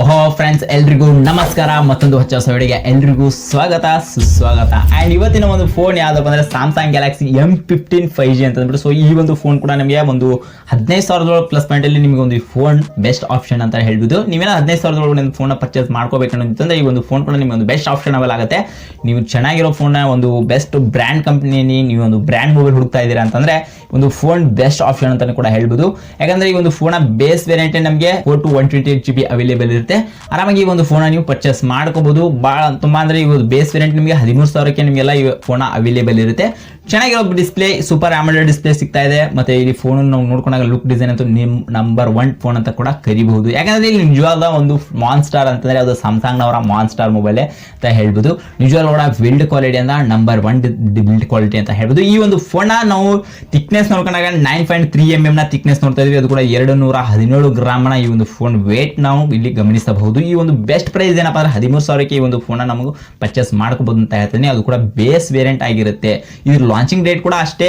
ಓಹೋ ಫ್ರೆಂಡ್ಸ್ ಎಲ್ರಿಗೂ ನಮಸ್ಕಾರ. ಮತ್ತೊಂದು ಹೊಚ್ಚ ಹೊಸ ವಿಡಿಯೋಗೆ ಎಲ್ರಿಗೂ ಸ್ವಾಗತ, ಸುಸ್ವಾಗತ. ಆ್ಯಂಡ್ ಇವತ್ತಿನ ಒಂದು ಫೋನ್ ಯಾವುದಪ್ಪ ಅಂದರೆ Samsung Galaxy M fifteen five G ಅಂತ ಅಂದ್ಬಿಟ್ಟು ಸೊ ಈ ಒಂದು ಫೋನ್ ಕೂಡ ನಮಗೆ ಒಂದು ಹದಿನೈದು ಸಾವಿರದೊಳಗೆ ಪ್ಲಸ್ ಪಾಯಿಂಟಲ್ಲಿ ನಿಮಗೆ ಒಂದು ಫೋನ್ ಬೆಸ್ಟ್ ಆಪ್ಷನ್ ಅಂತ ಹೇಳ್ಬೋದು. ನೀವೇನೋ ಹದಿನೈದು ಸಾವಿರದೊಳಗೆ ಒಂದು ಫೋನ್ನ ಪರ್ಚೇಸ್ ಮಾಡ್ಕೋಬೇಕನ್ನೋದಿತ್ತಂದ್ರೆ ಈ ಒಂದು ಫೋನ್ ಕೂಡ ನಿಮಗೆ ಒಂದು ಬೆಸ್ಟ್ ಆಪ್ಷನ್ ಅವಲ್ ಆಗುತ್ತೆ. ನೀವು ಚೆನ್ನಾಗಿರೋ ಫೋನ್ನ ಒಂದು ಬೆಸ್ಟ್ ಬ್ರ್ಯಾಂಡ್ ಕಂಪ್ನಿಯಲ್ಲಿ ನೀವು ಒಂದು ಬ್ರ್ಯಾಂಡ್ ಮೊಬೈಲ್ ಹುಡುಕ್ತಾ ಇದ್ದೀರಾ ಅಂತಂದ್ರೆ, ಒಂದು ಫೋನ್ ಬೆಸ್ಟ್ ಆಪ್ಷನ್ ಅಂತಾನೆ ಕೂಡ ಹೇಳ್ಬೋದು. ಯಾಕಂದ್ರೆ ಈ ಒಂದು ಫೋನ್ ಬೇಸ್ ವೇರಿಯಂಟ್ ನಮಗೆ four to one twenty eight G B available ಇರುತ್ತೆ. ಆರಾಮಾಗಿ ಈ ಒಂದು ಫೋನ ನೀವು ಪರ್ಚೇಸ್ ಮಾಡ್ಕೋಬಹುದು ಭಾಳ ತುಂಬಾ ಅಂದ್ರೆ ಈ ಬೇಸ್ ವೇರಿಯಂಟ್ ನಿಮಗೆ ಹದಿಮೂರು ಸಾವಿರಕ್ಕೆ ನಿಮಗೆಲ್ಲ ಈ ಫೋನ್ ಅವೈಲೇಬಲ್ ಇರುತ್ತೆ. ಚೆನ್ನಾಗಿರೋ ಡಿಸ್ಪ್ಲೇ ಸೂಪರ್ ಆಮಲೆಡ್ ಡಿಸ್ಪ್ಲೇ ಸಿಗ್ತಾ ಇದೆ. ಮತ್ತೆ ಇಲ್ಲಿ ಫೋನ್ ನಾವು ನೋಡ್ಕೊಂಡಾಗ ಲುಕ್ ಡಿಸೈನ್ ಅಂತ ನಿಮ್ ನಂಬರ್ ಒನ್ ಫೋನ್ ಅಂತ ಕೂಡ ಕರಿಬಹುದು. ಯಾಕಂದ್ರೆ ಇಲ್ಲಿ ನಿಜವಾದ ಒಂದು ಮಾನ್ಸ್ಟಾರ್ ಅಂತಂದ್ರೆ ಅದು ಸ್ಯಾಮ್ಸಂಗ್ನವರ ಮಾನ್ಸ್ಟಾರ್ ಮೊಬೈಲ್ ಅಂತ ಹೇಳ್ಬೋದು. ನಿಜವಾದ ಕೂಡ ಬಿಲ್ಡ್ ಕ್ವಾಲಿಟಿ ಅಂತ ನಂಬರ್ ಒನ್ ಬಿಲ್ಡ್ ಕ್ವಾಲಿಟಿ ಅಂತ ಹೇಳ್ಬೋದು. ಈ ಒಂದು ಫೋನ್ ನಾವು thickness ನೋಡ್ಕೊಂಡಾಗ nine point three M M ನ ಥಿಕ್ನೆಸ್ ನೋಡ್ತಾ ಇದ್ವಿ. ಅದು ಕೂಡ ಎರಡು ನೂರ ಹದಿನೇಳು ಗ್ರಾಮ್ನ ಈ ಒಂದು ಫೋನ್ ವೇಟ್ ನಾವು ಇಲ್ಲಿ ಗಮನಿಸಬಹುದು. ಈ ಒಂದು ಬೆಸ್ಟ್ ಪ್ರೈಸ್ ಏನಪ್ಪ ಅಂದ್ರೆ ಹದಿಮೂರು ಸಾವಿರಕ್ಕೆ ಈ ಒಂದು ಫೋನ್ ನಮಗೂ ಪರ್ಚೇಸ್ ಮಾಡ್ಕೋಬಹುದು ಅಂತ ಹೇಳ್ತೀನಿ. ಅದು ಕೂಡ ಬೇಸ್ ವೇರಿಯಂಟ್ ಆಗಿರುತ್ತೆ. ಇದ್ರ ಲಾಂಚಿಂಗ್ ಡೇಟ್ ಕೂಡ ಅಷ್ಟೇ.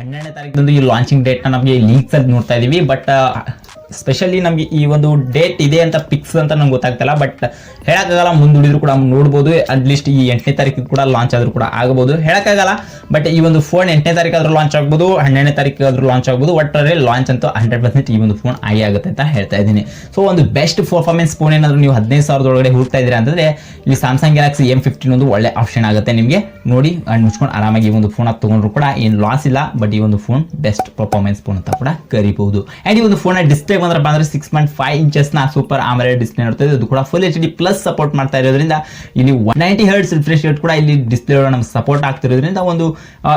ಹನ್ನೆರಡನೇ ತಾರೀಕು ಈ ಲಾಂಚಿಂಗ್ ಡೇಟ್ ನಮಗೆ ಲೀಕ್ಸ್ ಅಲ್ಲಿ ನೋಡ್ತಾ ಇದೀವಿ. ಬಟ್ ಸ್ಪೆಷಲಿ ನಮಗೆ ಈ ಒಂದು ಡೇಟ್ ಇದೆ ಅಂತ ಫಿಕ್ಸ್ ಅಂತ ನಂಗೆ ಗೊತ್ತಾಗ್ತಲ್ಲ ಬಟ್ ಹೇಳಕ್ಕಾಗಲ್ಲ ಮುಂದೂಡಿದ್ರು ಕೂಡ ನೋಡ್ಬೋದು. ಅಟ್ಲೀಸ್ಟ್ ಈ ಎಂಟನೇ ತಾರೀಕು ಕೂಡ ಲಾಂಚ್ ಆದ್ರೂ ಕೂಡ ಆಗಬಹುದು ಹೇಳೋಕ್ಕಾಗಲ್ಲ ಬಟ್ ಈ ಒಂದು ಫೋನ್ ಎಂಟನೇ ತಾರೀಕು ಆದ್ರೂ ಲಾಂಚ್ ಆಗ್ಬೋದು, ಹನ್ನೆರಡನೇ ತಾರೀಕು ಆದ್ರೂ ಲಾಂಚ್ ಆಗ್ಬೋದು ಒಟ್ಟರೆ ಲಾಂಚ್ ಅಂತೂ ಹಂಡ್ರೆಡ್ ಪರ್ಸೆಂಟ್ ಈ ಒಂದು ಫೋನ್ ಆಗಿ ಆಗುತ್ತೆ ಅಂತ ಹೇಳ್ತಾ ಇದ್ದೀನಿ. ಸೊ ಒಂದು ಬೆಸ್ಟ್ ಪರ್ಫಾರ್ಮೆನ್ಸ್ ಫೋನ್ ಏನಾದ್ರು ನೀವು ಹದಿನೈದು ಸಾವಿರದ ಒಳಗಡೆ ಹುಡ್ತಾ ಇದ್ದೀರಾ ಅಂತಂದ್ರೆ ಇಲ್ಲಿ ಸ್ಯಾಮ್ಸಂಗ್ ಗ್ಯಾಲಕ್ಸಿ ಎಂ ಫಿಫ್ಟೀನ್ ಒಂದು ಒಳ್ಳೆ ಆಪ್ಷನ್ ಆಗುತ್ತೆ ನಿಮಗೆ. ನೋಡಿ ಅಂಡ್ ಮುಚ್ಕೊಂಡು ಆರಾಮಾಗಿ ಈ ಒಂದು ಫೋನ್ ತೊಗೊಂಡ್ರು ಕೂಡ ಏನು ಲಾಸ್ ಇಲ್ಲ ಬಟ್ ಈ ಒಂದು ಫೋನ್ ಬೆಸ್ಟ್ ಪರ್ಫಾರ್ಮೆನ್ಸ್ ಫೋನ್ ಅಂತ ಕೂಡ ಕರಿಬಹುದು ಆ್ಯಂಡ್ ಈ ಒಂದು ಫೋನ್ ಡಿಸ್ಪ್ಲೇ ಬಂದ್ರೆ ಬಂದ್ರೆ ಸಿಕ್ಸ್ ಪಾಯಿಂಟ್ ಫೈವ್ ಇಂಚಸ್ನ ಸೂಪರ್ ಆಮರೆ ಡಿಸ್ಪ್ಲೇ ನೋಡ್ತಾ ಇದೆ ಕೂಡ full H D plus support ಮಾಡ್ತಾ ಇರೋದ್ರಿಂದ ಇಲ್ಲಿ one ninety hertz refresh rate ಕೂಡ ಇಲ್ಲಿ ಡಿಸ್ಪ್ಲೇ ನಮ್ಗೆ ಸಪೋರ್ಟ್ ಆಗ್ತಿರೋದ್ರಿಂದ ಒಂದು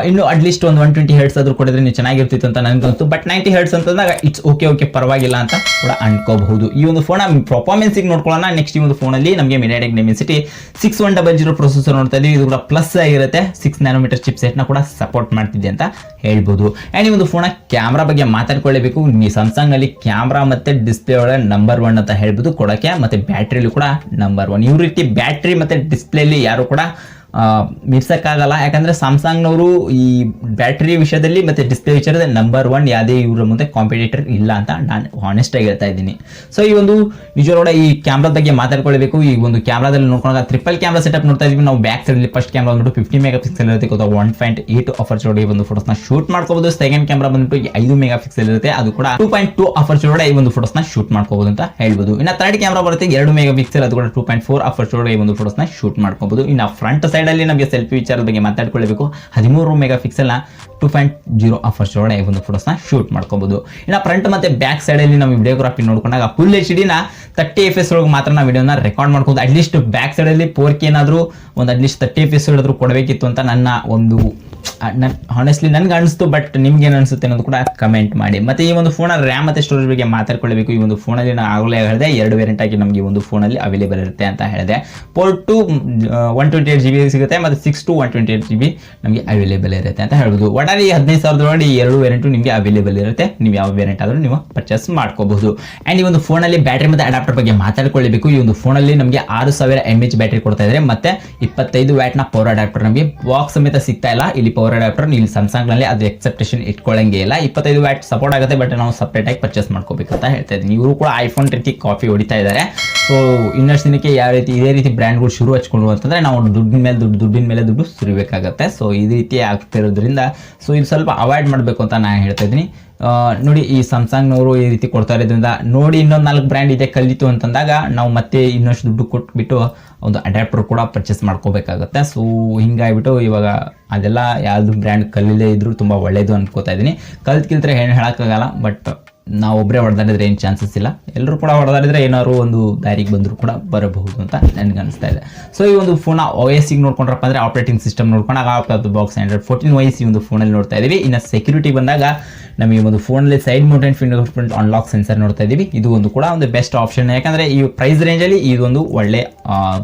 ಇನ್ನು ಅಟ್ಲೀಸ್ಟ್ ಒಂದು ಒನ್ ಟ್ವೆಂಟಿ ಹರ್ಡ್ಸ್ ಆದ್ರೂ ಕೊಡಿದ್ರೆ ನೀವು ಚೆನ್ನಾಗಿರ್ತಿತ್ತು ಅಂತ ನನಗಂತೂ ಬಟ್ ನೈಂಟಿ ಹರ್ಡ್ಸ್ ಅಂತಂದಾಗ ಇಟ್ಸ್ ಓಕೆ ಓಕೆ ಪರವಾಗಿಲ್ಲ ಅಂತ ಕೂಡ ಅನ್ಕೋಬಹುದು. ಈ ಒಂದು ಫೋನ್ ಪರ್ಫಾರ್ಮೆನ್ಸ್ ನೋಡ್ಕೊಳ್ಳೋಣ. ನೆಕ್ಸ್ಟ್ ಈ ಒಂದು ಫೋನಲ್ಲಿ ನಮಗೆ MediaTek Dimensity six one double zero processor ನೋಡ್ತಾ ಇದ್ದೀವಿ. ಇದು ಕೂಡ ಪ್ಲಸ್ ಆಗಿರುತ್ತೆ. ಸಿಕ್ಸ್ ನ್ಯಾನೋಮೀಟರ್ ಚಿಪ್ ಸೆಟ್ನ ಕೂಡ ಸಪೋರ್ಟ್ ಮಾಡ್ತಿದೆ ಅಂತ ಹೇಳ್ಬೋದು. ಆ್ಯಂಡ್ ಈ ಒಂದು ಫೋನ ಕ್ಯಾಮ್ರಾ ಬಗ್ಗೆ ಮಾತಾಡ್ಕೊಳ್ಳೇಬೇಕು. ಈ ಸ್ಯಾಮ್ಸಂಗ್ ಅಲ್ಲಿ ಕ್ಯಾಮ್ರಾ ಮತ್ತೆ ಡಿಸ್ಪ್ಲೇ ಒಳಗೆ ನಂಬರ್ ಒನ್ ಅಂತ ಹೇಳ್ಬೋದು ಕೊಡೋಕ್ಕೆ ಮತ್ತೆ ಬ್ಯಾಟ್ರಿಲಿ ಕೂಡ ನಂಬರ್ ಒನ್ ಇವ್ರ ರೀತಿ ಬ್ಯಾಟ್ರಿ ಮತ್ತೆ ಡಿಸ್ಪ್ಲೇಲಿ ಯಾರು ಕೂಡ ಆ, ಯಾಕಂದರೆ ಸ್ಯಾಮ್ಸಂಗ್ನವರು ಈ ಬ್ಯಾಟ್ರಿ ವಿಷಯದಲ್ಲಿ ಮತ್ತೆ ಡಿಸ್ಪ್ಲೇ ವಿಚಾರದಲ್ಲಿ ನಂಬರ್ ಒನ್ ಯಾವುದೇ ಇವರ ಮುಂದೆ ಕಾಂಪಿಟೇಟರ್ ಇಲ್ಲ ಅಂತ ನಾನು ಹಾನೆಸ್ಟಾಗಿ ಹೇಳ್ತಾ ಇದ್ದೀನಿ. ಸೊ ಈ ಒಂದು ನಿಜವಾದ ಈ ಕ್ಯಾಮ್ರಾ ಬಗ್ಗೆ ಮಾತಾಡ್ಕೊಳ್ಬೇಕು. ಈ ಒಂದು ಕ್ಯಾಮ್ರಾದಲ್ಲಿ ನೋಡ್ಕೊಂಡಾಗ ಟ್ರಿಪಲ್ ಕ್ಯಾಮ್ರಾ ಸೆಟಪ್ ನೋಡ್ತಾ ಇದೀವಿ ನಾವು ಬ್ಯಾಕ್ ಸೈಡಲ್ಲಿ ಫಸ್ಟ್ ಕ್ಯಾಮ್ರಾ ಬಂದ್ಬಿಟ್ಟು ಫಿಫ್ಟಿ ಮೆಗಾ ಪಿಕ್ಸೆಲ್ ಇರುತ್ತೆ ಗೊತ್ತಾ one point eight aperture ಒಂದು ಫೋಟೋಸ್ನ ಶೂಟ್ ಮಾಡ್ಕೋಬಹುದು ಸೆಕೆಂಡ್ ಕ್ಯಾಮ್ರಾ ಬಂದ್ಬಿಟ್ಟು ಐದು ಮೆಗಾ ಪಿಕ್ಸೆಲ್ ಇರುತ್ತೆ. ಅದು ಕೂಡ ಟೂ ಪಾಯಿಂಟ್ ಟೂ ಆಫರ್ ಚೋಡೆ ಈ ಒಂದು ಫೋಟೋಸ್ನ ಶೂಟ್ ಮಾಡ್ಕೋಬಹುದು ಅಂತ ಹೇಳ್ಬೋದು. ಇನ್ನು ತರ್ಡ್ ಕ್ಯಾಮ್ರಾ ಬರುತ್ತೆ. ಎರಡು ಮೆಗಾ ಪಿಕ್ಸೆಲ್ ಅದು ಕೂಡ ಟೂ ಪಾಯಿಂಟ್ ಫೋರ್ ಆಫರ್ ಚೋಡೆ ಈ ಒಂದು ಫೋಟೋಸ್ನ ಶೂಟ್ ಮಾಡ್ಕೋಬಹುದು ಇನ್ನು ಫ್ರಂಟ್ ಸೈಡ್ ಅಲ್ಲಿ ನಮಗೆ ಸೆಲ್ಫಿ ವಿಚಾರದ ಬಗ್ಗೆ ಮಾತಾಡ್ಕೊಳ್ಬೇಕು ಹದಿಮೂರು ಮೆಗಾ ಪಿಕ್ಸೆಲ್ನ ಟೂ ಪಾಯಿಂಟ್ ಜೀರೋ ಆಫರ್ಸ್ ಒಳಗಡೆ ಒಂದು ಫೋಟೋಸ್ನ ಶೂಟ್ ಮಾಡ್ಕೋಬಹುದು ಇನ್ನು ಫ್ರಂಟ್ ಮತ್ತೆ ಬ್ಯಾಕ್ ಸೈಡ್ ಅಲ್ಲಿ ನಾವು ವಿಡಿಯೋಗ್ರಾಫಿ ನೋಡ್ಕೊಂಡಾಗ ಫುಲ್ ಎಚ್ ಡಿನ ತರ್ಟಿ ಎಫ್ ಎಸ್ ಒಳಗೆ ಮಾತ್ರ ನಾವು ವಿಡಿಯೋನ ರೆಕಾರ್ಡ್ ಮಾಡ್ಬೋದು ಅಟ್ಲೀಸ್ಟ್ ಬ್ಯಾಕ್ ಸೈಡ್ ಅಲ್ಲಿ ಏನಾದರೂ ಒಂದು ಅಟ್ಲೀಸ್ಟ್ ತರ್ಟಿ ಎಫ್ ಎಸ್ ಆದರೂ ಕೊಡಬೇಕಿತ್ತು ಅಂತ ನನ್ನ ಒಂದು ಹಾನೆಸ್ಟ್ಲಿ ನನ್ಗೆ ಅನಿಸ್ತು ಬಟ್ ನಿಮ್ಗೆ ಏನು ಅನಿಸುತ್ತೆ ಅನ್ನೋದು ಕೂಡ ಕಮೆಂಟ್ ಮಾಡಿ. ಮತ್ತೆ ಈ ಒಂದು ಫೋನ್ ರ್ಯಾಮ್ ಮತ್ತೆ ಸ್ಟೋರೇಜ್ ಬಗ್ಗೆ ಮಾತಾಡ್ಕೊಳ್ಬೇಕು. ಈ ಒಂದು ಫೋನಲ್ಲಿ ನಾನು ಆಗಲೇ ಹೇಳಿದೆ, ಎರಡು ವೇರಿಯಂಟ್ ಆಗಿ ನಮಗೆ ಒಂದು ಫೋನಲ್ಲಿ ಅವೈಲೇಬಲ್ ಇರುತ್ತೆ ಅಂತ ಹೇಳಿದೆ. Four to one twenty eight G B ಸಿಗುತ್ತೆ, ಮತ್ತೆ six to one twenty eight G B ನಮಗೆ ಅವೈಲೇಬಲ್ ಇರುತ್ತೆ ಅಂತ ಹೇಳ್ಬೋದು. ಒಟ್ಟಾರೆ ಹದಿನೈದು ಸಾವಿರದೊಳಗೆ ಎರಡು ವೇರಿಯಂಟು ನಿಮಗೆ ಅವೈಲೇಬಲ್ ಇರುತ್ತೆ. ನೀವು ಯಾವ ವೇರಿಯಂಟ್ ಆದರೂ ನೀವು ಪರ್ಚೇಸ್ ಮಾಡ್ಕೋಬಹುದು. ಆ್ಯಂಡ್ ಈ ಒಂದು ಫೋನಲ್ಲಿ ಬ್ಯಾಟ್ರಿ ಮತ್ತು ಅಡಾಪ್ಟರ್ ಬಗ್ಗೆ ಮಾತಾಡ್ಕೊಳ್ಬೇಕು. ಈ ಒಂದು ಫೋನಲ್ಲಿ ನಮಗೆ ಆರು ಸಾವಿರ ಎಂ ಎಚ್ ಬ್ಯಾಟ್ರಿ ಕೊಡ್ತಾ ಇದ್ದಾರೆ ಮತ್ತೆ ಇಪ್ಪತ್ತೈದು ವ್ಯಾಟ್ನ ಪವರ್ ಅಡಾಪ್ಟರ್ ನಮಗೆ ಬಾಕ್ಸ್ ಸಮೇತ ಸಿಗ್ತಾ ಇಲ್ಲ. ಇಲ್ಲಿ ಪವರ್ ಅಡಾಪ್ಟರ್ ಇಲ್ಲಿ ಸ್ಯಾಮ್ಸಂಗ್ನಲ್ಲಿ ಅದು ಎಕ್ಸೆಪ್ಟೇಷನ್ ಇಟ್ಕೊಳ್ಳಂಗೆ ಇಲ್ಲ. ಇಪ್ಪತ್ತೈದು ವ್ಯಾಟ್ ಸಪೋರ್ಟ್ ಆಗುತ್ತೆ ಬಟ್ ನಾವು ಸಪ್ರೇಟಾಗಿ ಪರ್ಚೇಸ್ ಮಾಡ್ಕೋಬೇಕು ಅಂತ ಹೇಳ್ತಾ ಇದ್ದೀನಿ. ಇವರು ಕೂಡ ಐಫೋನ್ ರೀತಿ ಕಾಫಿ ಹೊಡಿತಾ ಇದ್ದಾರೆ ಸೊ ಇನ್ನಷ್ಟು ದಿನಕ್ಕೆ ಯಾವ ರೀತಿ, ಇದೇ ರೀತಿ ಬ್ರ್ಯಾಂಡ್ಗಳು ಶುರು ಹಚ್ಕೊಂಡು ಅಂತಂದ್ರೆ ನಾವು ದುಡ್ಡಿನ ಮೇಲೆ, ದುಡ್ಡು, ದುಡ್ಡಿನ ಮೇಲೆ ದುಡ್ಡು ಸುರಿಬೇಕಾಗತ್ತೆ. ಸೊ ಈ ರೀತಿ ಆಗ್ತಿರೋದ್ರಿಂದ ಸೊ ಇದು ಸ್ವಲ್ಪ ಅವಾಯ್ಡ್ ಮಾಡಬೇಕು ಅಂತ ನಾನು ಹೇಳ್ತಾ ಇದ್ದೀನಿ. ನೋಡಿ, ಈ ಸ್ಯಾಮ್ಸಂಗ್ನವರು ಈ ರೀತಿ ಕೊಡ್ತಾ ಇರೋದ್ರಿಂದ ನೋಡಿ ಇನ್ನೊಂದು ನಾಲ್ಕು ಬ್ರ್ಯಾಂಡ್ ಇದೆ ಕಲಿತು ಅಂತಂದಾಗ ನಾವು ಮತ್ತೆ ಇನ್ನಷ್ಟು ದುಡ್ಡು ಕೊಟ್ಬಿಟ್ಟು ಒಂದು ಅಡ್ಯಾಪ್ಟರ್ ಕೂಡ ಪರ್ಚೇಸ್ ಮಾಡ್ಕೋಬೇಕಾಗತ್ತೆ. ಸೊ ಹಿಂಗಾಗ್ಬಿಟ್ಟು ಇವಾಗ ಅದೆಲ್ಲ ಯಾವುದು ಬ್ರ್ಯಾಂಡ್ ಕಲಿಯದೇ ಇದ್ರೂ ತುಂಬ ಒಳ್ಳೆಯದು ಅನ್ಕೋತಾ ಇದ್ದೀನಿ. ಕಲ್ತ್ ಕಿಲ್ತ್ರೆ ಏನು ಹೇಳೋಕ್ಕಾಗಲ್ಲ ಬಟ್ ನಾವು ಒಬ್ಬರೇ ಹೊಡೆದಾಡಿದ್ರೆ ಏನು ಚಾನ್ಸಸ್ ಇಲ್ಲ. ಎಲ್ಲರೂ ಕೂಡ ಹೊಡೆದಾಡಿದ್ರೆ ಏನಾದ್ರು ಒಂದು ದಾರಿಗೆ ಬಂದರೂ ಕೂಡ ಬರಬಹುದು ಅಂತ ನನಗೆ ಅನಿಸ್ತಾ ಇದೆ. ಸೊ ಈ ಒಂದು ಫೋನ್ ಒ ಎಸ್ಗೆ ನೋಡ್ಕೊಂಡ್ರಪ್ಪ ಅಂದರೆ ಆಪರೇಟಿಂಗ್ ಸಿಸ್ಟಮ್ ನೋಡ್ಕೊಂಡಾಗ ಬಾಕ್ಸ್ ಹಂಡ್ರೆಡ್ ಫೋರ್ಟೀನ್ ವೈಸ್ ಈ ಒಂದು ಫೋನಲ್ಲಿ ನೋಡ್ತಾ ಇದ್ದೀವಿ ಇನ್ನು ಸೆಕ್ಯೂರಿಟಿ ಬಂದಾಗ ನಮಗೆ ಒಂದು ಫೋನಲ್ಲಿ side mounted fingerprint unlock sensor ನೋಡ್ತಾ ಇದ್ದೀವಿ. ಇದು ಒಂದು ಕೂಡ ಒಂದು ಬೆಸ್ಟ್ ಆಪ್ಷನ್ ಯಾಕಂದರೆ ಈ ಪ್ರೈಸ್ ರೇಂಜಲ್ಲಿ ಇದೊಂದು ಒಳ್ಳೆ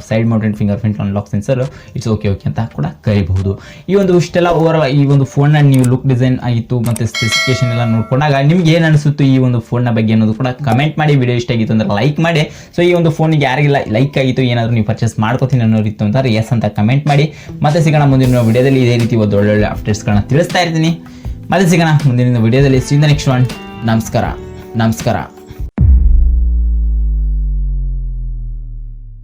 side mounted fingerprint unlock sensor it's okay okay ಅಂತ ಕೂಡ ಕರಿಬಹುದು. ಈ ಒಂದು ಇಷ್ಟೆಲ್ಲ ಓವರ್ ಈ ಒಂದು ಫೋನ್ನ ನೀವು ಲುಕ್ ಡಿಸೈನ್ ಆಗಿತ್ತು ಮತ್ತು ಸ್ಪೆಸಿಫಿಕೇಶನ್ ಎಲ್ಲ ನೋಡ್ಕೊಂಡಾಗ ನಿಮ್ಗೆ ಏನು ಅನಿಸುತ್ತೆ ಈ ಒಂದು ಫೋನ್ನ ಬಗ್ಗೆ ಅನ್ನೋದು ಕೂಡ ಕಮೆಂಟ್ ಮಾಡಿ. ವಿಡಿಯೋ ಇಷ್ಟ ಆಗಿತ್ತು ಅಂದ್ರೆ ಲೈಕ್ ಮಾಡಿ. ಸೊ ಈ ಒಂದು ಫೋನಿಗೆ ಯಾರಿಗೆಲ್ಲ ಲೈಕ್ ಆಗಿತ್ತು, ಏನಾದರೂ ನೀವು ಪರ್ಚೇಸ್ ಮಾಡ್ಕೋತೀನಿ ಅನ್ನೋರಿತ್ತು ಅಂತಾರೆ ಎಸ್ ಅಂತ ಕಮೆಂಟ್ ಮಾಡಿ. ಮತ್ತೆ ಸಿಗೋಣ ಮುಂದಿನ ವಿಡಿಯೋದಲ್ಲಿ ಇದೇ ರೀತಿ ಒಂದು ಒಳ್ಳೊಳ್ಳೆ ಅಪ್ಡೇಟ್ಸ್ಗಳನ್ನ ತಿಳಿಸ್ತಾ ಇರ್ತೀನಿ. ಮತ್ತೆ ಸಿಗೋಣ ಮುಂದಿನ ವಿಡಿಯೋದಲ್ಲಿ. ಸಿ ನೆಕ್ಸ್ಟ್ ಒನ್ ನಮಸ್ಕಾರ. ನಮಸ್ಕಾರ.